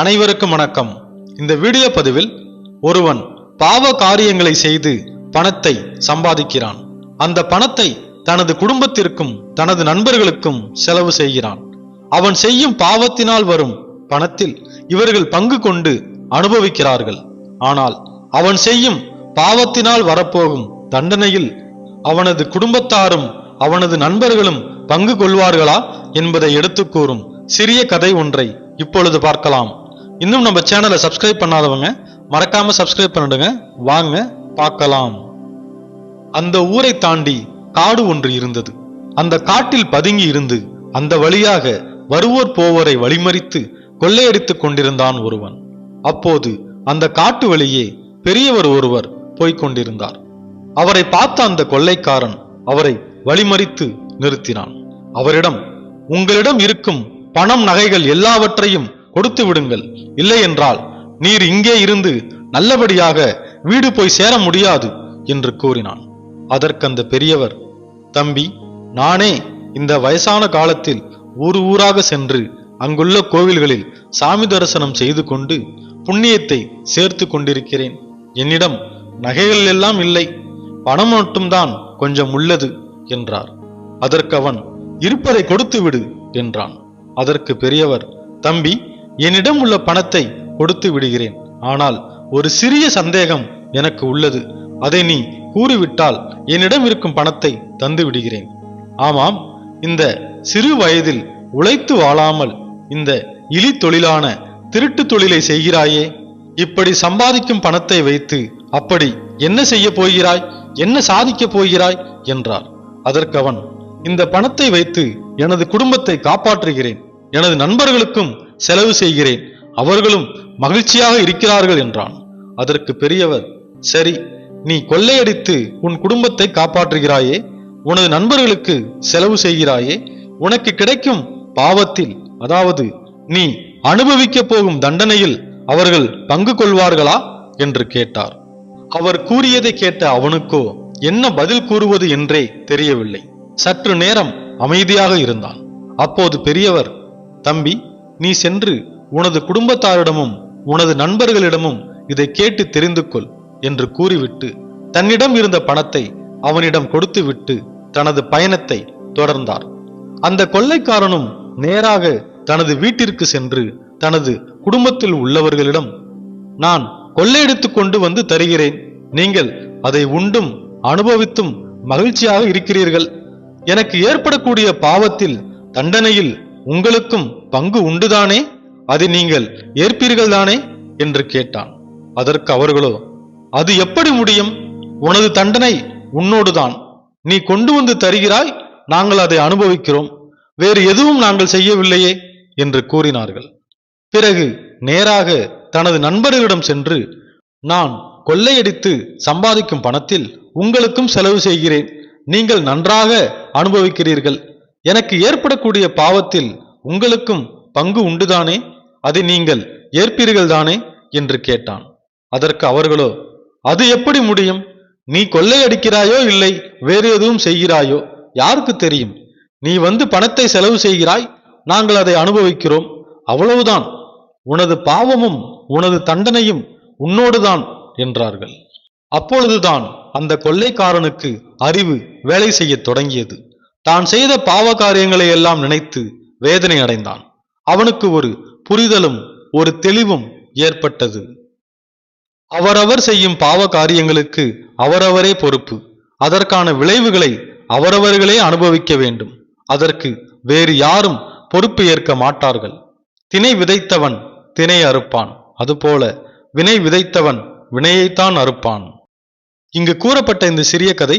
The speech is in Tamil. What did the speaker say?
அனைவருக்கும் வணக்கம். இந்த வீடியோ பதிவில் ஒருவன் பாவ காரியங்களை செய்து பணத்தை சம்பாதிக்கிறான். அந்த பணத்தை தனது குடும்பத்திற்கும் தனது நண்பர்களுக்கும் செலவு செய்கிறான். அவன் செய்யும் பாவத்தினால் வரும் பணத்தில் இவர்கள் பங்கு கொண்டு அனுபவிக்கிறார்கள். ஆனால் அவன் செய்யும் பாவத்தினால் வரப்போகும் தண்டனையில் அவனது குடும்பத்தாரும் அவனது நண்பர்களும் பங்கு கொள்வார்களா என்பதை எடுத்துக் கூறும் சிறிய கதை ஒன்றை இப்பொழுது பார்க்கலாம். இன்னும் நம்ம சேனலை சப்ஸ்கிரைப் பண்ணாதவங்க மறக்காம சப்ஸ்கிரைப் பண்ணிடுங்க. வாங்க பார்க்கலாம். அந்த ஊரை தாண்டி காடு ஒன்று இருந்தது. அந்த காட்டில் பதுங்கி இருந்து அந்த வழியாக வருவோர் போவோரை வழிமறித்து கொள்ளையடித்துக் கொண்டிருந்தான் ஒருவன். அப்போது அந்த காட்டு வழியே பெரியவர் ஒருவர் போய்க் கொண்டிருந்தார். அவரை பார்த்த அந்த கொள்ளைக்காரன் அவரை வழிமறித்து நிறுத்தினான். அவரிடம் உங்களிடம் இருக்கும் பணம் நகைகள் எல்லாவற்றையும் கொடுத்து விடுங்கள். இல்லை என்றால் நீர் இங்கே இருந்து நல்லபடியாக வீடு போய் சேர முடியாது என்று கூறினான். அதற்கு அந்த பெரியவர் தம்பி நானே இந்த வயசான காலத்தில் ஊர் ஊராக சென்று அங்குள்ள கோவில்களில் சாமி தரிசனம் செய்து கொண்டு புண்ணியத்தை சேர்த்து கொண்டிருக்கிறேன். என்னிடம் நகைகள் எல்லாம் இல்லை. பணம் மட்டும்தான் கொஞ்சம் உள்ளது என்றார். அதற்கு அவன் இருப்பதை கொடுத்து விடு என்றான். அதற்கு பெரியவர் தம்பி என்னிடம் உள்ள பணத்தை கொடுத்து விடுகிறேன். ஆனால் ஒரு சிறிய சந்தேகம் எனக்கு உள்ளது. அதை நீ கூறிவிட்டால் என்னிடம் இருக்கும் பணத்தை தந்து விடுகிறேன். ஆமாம் இந்த சிறு வயதில் உழைத்து வாழாமல் இந்த இலி தொழிலான திருட்டு தொழிலை செய்கிறாயே. இப்படி சம்பாதிக்கும் பணத்தை வைத்து அப்படி என்ன செய்ய போகிறாய்? என்ன சாதிக்கப் போகிறாய்? என்றார் அதற்கு அவன் இந்த பணத்தை வைத்து எனது குடும்பத்தை காப்பாற்றுகிறேன். எனது நண்பர்களுக்கும் செலவு செய்கிறேன். அவர்களும் மகிழ்ச்சியாக இருக்கிறார்கள் என்றான். அதற்கு பெரியவர் சரி நீ கொள்ளையடித்து உன் குடும்பத்தை காப்பாற்றுகிறாயே உனது நண்பர்களுக்கு செலவு செய்கிறாயே உனக்கு கிடைக்கும் பாவத்தில் அதாவது நீ அனுபவிக்க போகும் தண்டனையில் அவர்கள் பங்கு கொள்வார்களா? என்று கேட்டார். அவர் கூறியதை கேட்ட அவனுக்கோ என்ன பதில் கூறுவது என்றே தெரியவில்லை. சற்று நேரம் அமைதியாக இருந்தான். அப்போது பெரியவர் தம்பி நீ சென்று உனது குடும்பத்தாரிடமும் உனது நண்பர்களிடமும் இதை கேட்டு தெரிந்து கொள் என்று கூறிவிட்டு தன்னிடம் இருந்த பணத்தை அவனிடம் கொடுத்துவிட்டு தனது பயணத்தை தொடர்ந்தார். அந்த கொள்ளைக்காரனும் நேராக தனது வீட்டிற்கு சென்று தனது குடும்பத்தில் உள்ளவர்களிடம் நான் கொள்ளையடித்து கொண்டு வந்து தருகிறேன். நீங்கள் அதை உண்டும் அனுபவித்தும் மகிழ்ச்சியாக இருக்கிறீர்கள். எனக்கு ஏற்படக்கூடிய பாவத்தில் தண்டனையில் உங்களுக்கும் பங்கு உண்டுதானே? அதை நீங்கள் ஏற்பீர்கள் தானே என்று கேட்டான். அதற்கு அவர்களோ அது எப்படி முடியும்? உனது தண்டனை உன்னோடுதான். நீ கொண்டு வந்து தருகிறாய் நாங்கள் அதை அனுபவிக்கிறோம். வேறு எதுவும் நாங்கள் செய்யவில்லையே என்று கூறினார்கள். பிறகு நேராக தனது நண்பர்களிடம் சென்று நான் கொள்ளையடித்து சம்பாதிக்கும் பணத்தில் உங்களுக்கும் செலவு செய்கிறேன். நீங்கள் நன்றாக அனுபவிக்கிறீர்கள். எனக்கு ஏற்படக்கூடிய பாவத்தில் உங்களுக்கும் பங்கு உண்டுதானே? அதை நீங்கள் ஏற்பீர்கள் தானே என்று கேட்டான். அதற்கு அவர்களோ அது எப்படி முடியும்? நீ கொள்ளையடிக்கிறாயோ இல்லை வேறு எதுவும் செய்கிறாயோ? யாருக்கு தெரியும்? நீ வந்து பணத்தை செலவு செய்கிறாய் நாங்கள் அதை அனுபவிக்கிறோம். அவ்வளவுதான். உனது பாவமும் உனது தண்டனையும் உன்னோடுதான் என்றார்கள். அப்பொழுதுதான் அந்த கொள்ளைக்காரனுக்கு அறிவு வேலை செய்யத் தொடங்கியது. தான் செய்த பாவ காரியங்களை எல்லாம் நினைத்து வேதனை அடைந்தான். அவனுக்கு ஒரு புரிதலும் ஒரு தெளிவும் ஏற்பட்டது. அவரவர் செய்யும் பாவ காரியங்களுக்கு அவரவரே பொறுப்பு. அதற்கான விளைவுகளை அவரவர்களே அனுபவிக்க வேண்டும். அதற்கு வேறு யாரும் பொறுப்பு ஏற்க மாட்டார்கள். தினை விதைத்தவன் தினை அறுப்பான். அதுபோல வினை விதைத்தவன் வினையைத்தான் அறுப்பான். இங்கு கூறப்பட்ட இந்த சிறிய கதை